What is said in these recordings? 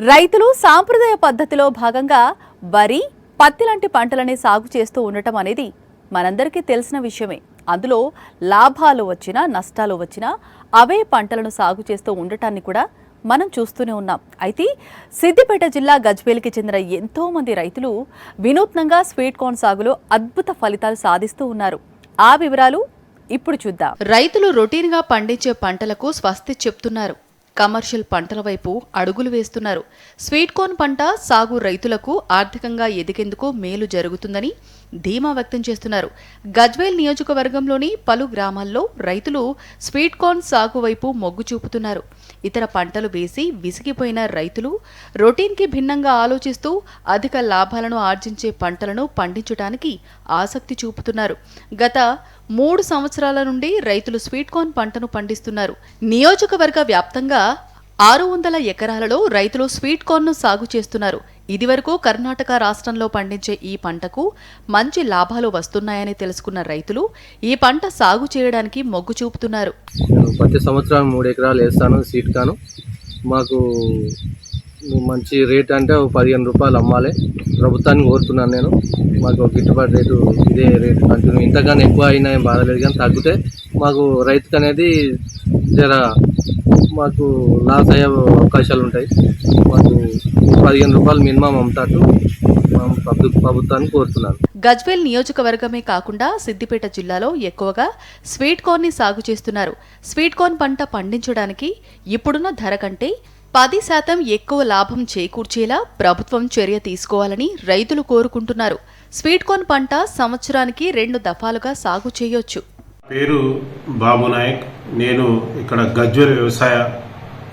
రైతులు సాంప్రదాయ పద్ధతిలో భాగంగా వరి పత్తి లాంటి పంటలని సాగు చేస్తూ ఉండటం అనేది మనందరికీ తెలిసిన విషయమే. అందులో లాభాలు వచ్చినా నష్టాలు వచ్చినా అవే పంటలను సాగు చేస్తూ ఉండటాన్ని కూడా మనం చూస్తూనే ఉన్నాం. అయితే సిద్దిపేట జిల్లా గజ్వేల్కి చెందిన ఎంతోమంది రైతులు వినూత్నంగా స్వీట్ కార్న్ సాగులో అద్భుత ఫలితాలు సాధిస్తూ ఉన్నారు. ఆ వివరాలు ఇప్పుడు చూద్దాం. రైతులు రొటీన్గా పండించే పంటలకు స్వస్తి చెప్తున్నారు. కమర్షియల్ పంటల వైపు అడుగులు వేస్తున్నారు. స్వీట్ కార్న్ పంట సాగు రైతులకు ఆర్థికంగా ఎదిగేందుకు మేలు జరుగుతుందని ధీమా వ్యక్తం చేస్తున్నారు. గజ్వేల్ నియోజకవర్గంలోని పలు గ్రామాల్లో రైతులు స్వీట్ కార్న్ సాగు వైపు మొగ్గు చూపుతున్నారు. ఇతర పంటలు వేసి విసిగిపోయిన రైతులు రొటీన్కి భిన్నంగా ఆలోచిస్తూ అధిక లాభాలను ఆర్జించే పంటలను పండించడానికి ఆసక్తి చూపుతున్నారు. గత మూడు సంవత్సరాల నుండి రైతులు స్వీట్ కార్న్ పంటను పండిస్తున్నారు. నియోజకవర్గ వ్యాప్తంగా ఆరు వందల ఎకరాలలో రైతులు స్వీట్ కార్న్ను సాగు చేస్తున్నారు. ఇదివరకు కర్ణాటక రాష్ట్రంలో పండించే ఈ పంటకు మంచి లాభాలు వస్తున్నాయని తెలుసుకున్న రైతులు ఈ పంట సాగు చేయడానికి మొగ్గు చూపుతున్నారు. ప్రతి సంవత్సరం మూడు ఎకరాలు వేస్తాను సీట్ కాను మాకు మంచి రేట్ అంటే పదిహేను రూపాయలు అమ్మాలి. ప్రభుత్వాన్ని కోరుతున్నాను నేను. మాకు ఒక గిట్టుబాటు రేటు ఇదే రేటు. కంటిన్యూ ఇంతకన్నా ఎక్కువ అయినా ఏం బాధలేదు కానీ తగ్గితే మాకు రైతుకు అనేది జర మాకు లాస్ అయ్యే అవకాశాలు ఉంటాయి. మాకు పదిహేను రూపాయలు మినిమం అమ్ముతాటు ప్రభుత్వాన్ని కోరుతున్నాను గజ్వేల్ నియోజకవర్గమే కాకుండా సిద్దిపేట జిల్లాలో ఎక్కువగా స్వీట్ కార్న్ని సాగు చేస్తున్నారు. స్వీట్ కార్న్ పంట పండించడానికి ఇప్పుడున్న ధర కంటే పది శాతం ఎక్కువ లాభం చేకూర్చేలా ప్రభుత్వం చర్య తీసుకోవాలని రైతులు కోరుకుంటున్నారు. స్వీట్ కార్న్ పంట సంవత్సరానికి రెండు దఫాలుగా సాగు చేయొచ్చు. పేరు బాబు నాయక్. నేను ఇక్కడ గజ్వేల్ వ్యవసాయ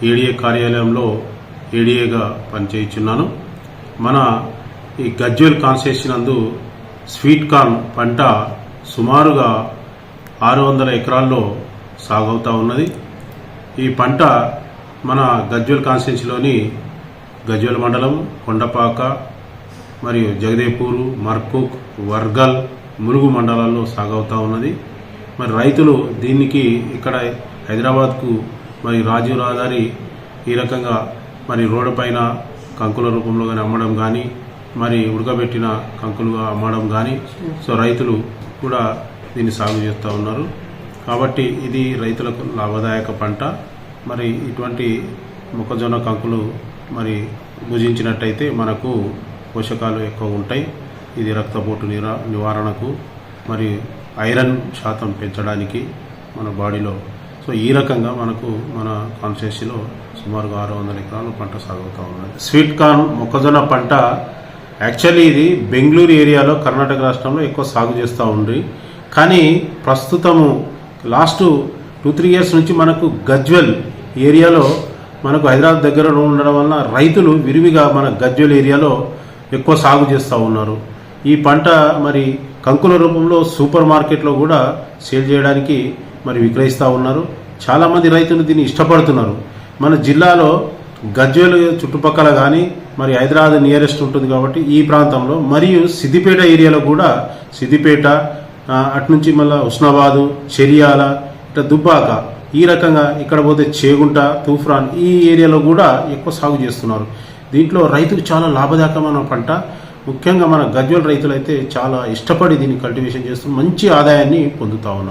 ఏడీఏ కార్యాలయంలో ఏడీఏగా పనిచేయుచున్నాను. మన ఈ గజ్వేల్ కాన్స్టిట్యూషన్ నందు స్వీట్ కార్న్ పంట సుమారుగా ఆరు వందల ఎకరాల్లో సాగవుతూ ఉన్నది. ఈ పంట మన గజ్వేల్ కాన్స్టిట్యూన్సీలోని గజ్వేల్ మండలం కొండపాక మరియు జగదేపూరు మర్కుక్ వర్గల్ ములుగు మండలాల్లో సాగవుతూ ఉన్నది. మరి రైతులు దీనికి ఇక్కడ హైదరాబాద్కు మరి రాజీవ్ రహదారి ఈ రకంగా మరి రోడ్డు పైన కంకుల రూపంలో కానీ అమ్మడం కానీ మరి ఉడకబెట్టిన కంకులుగా అమ్మడం కానీ సో రైతులు కూడా దీన్ని సాగు చేస్తూ ఉన్నారు. కాబట్టి ఇది రైతులకు లాభదాయక పంట. మరి ఇటువంటి మొక్కజొన్న కంకులు మరి భుజించినట్టయితే మనకు పోషకాలు ఎక్కువ ఉంటాయి. ఇది రక్తపోటు నిరా నివారణకు మరి ఐరన్ శాతం పెంచడానికి మన బాడీలో. సో ఈ రకంగా మనకు మన కాన్స్టిట్యూన్సీలో సుమారుగా ఆరు వందల ఎకరాలు పంట సాగుతూ ఉన్నది. స్వీట్ కార్న్ మొక్కజొన్న పంట యాక్చువల్లీ ఇది బెంగళూరు ఏరియాలో కర్ణాటక రాష్ట్రంలో ఎక్కువ సాగు చేస్తూ ఉంది. కానీ ప్రస్తుతము లాస్ట్ టూ త్రీ ఇయర్స్ నుంచి మనకు గజ్వెల్ ఏరియాలో మనకు హైదరాబాద్ దగ్గర ఉండడం వలన రైతులు విరివిగా మన గజ్వెల్ ఏరియాలో ఎక్కువ సాగు చేస్తూ ఉన్నారు. ఈ పంట మరి కంకుల రూపంలో సూపర్ మార్కెట్లో కూడా సేల్ చేయడానికి మరి విక్రయిస్తూ ఉన్నారు. చాలామంది రైతులు దీన్ని ఇష్టపడుతున్నారు. మన జిల్లాలో గజ్వేలు చుట్టుపక్కల కానీ మరి హైదరాబాద్ నియరెస్ట్ ఉంటుంది కాబట్టి ఈ ప్రాంతంలో మరియు సిద్దిపేట ఏరియాలో కూడా సిద్దిపేట అటునుంచి మళ్ళీ ఉస్నాబాదు చెరియాల ఇట్లా దుబ్బాక ఈ రకంగా ఇక్కడ పోతే చేగుంట తూఫ్రాన్ ఈ ఏరియాలో కూడా ఎక్కువ సాగు చేస్తున్నారు. దీంట్లో రైతుకు చాలా లాభదాయకమైన పంట. ముఖ్యంగా మన గజ్వల్ రైతులైతే చాలా ఇష్టపడి దీన్ని కల్టివేషన్ చేస్తూ మంచి ఆదాయాన్ని పొందుతా ఉన్నారు.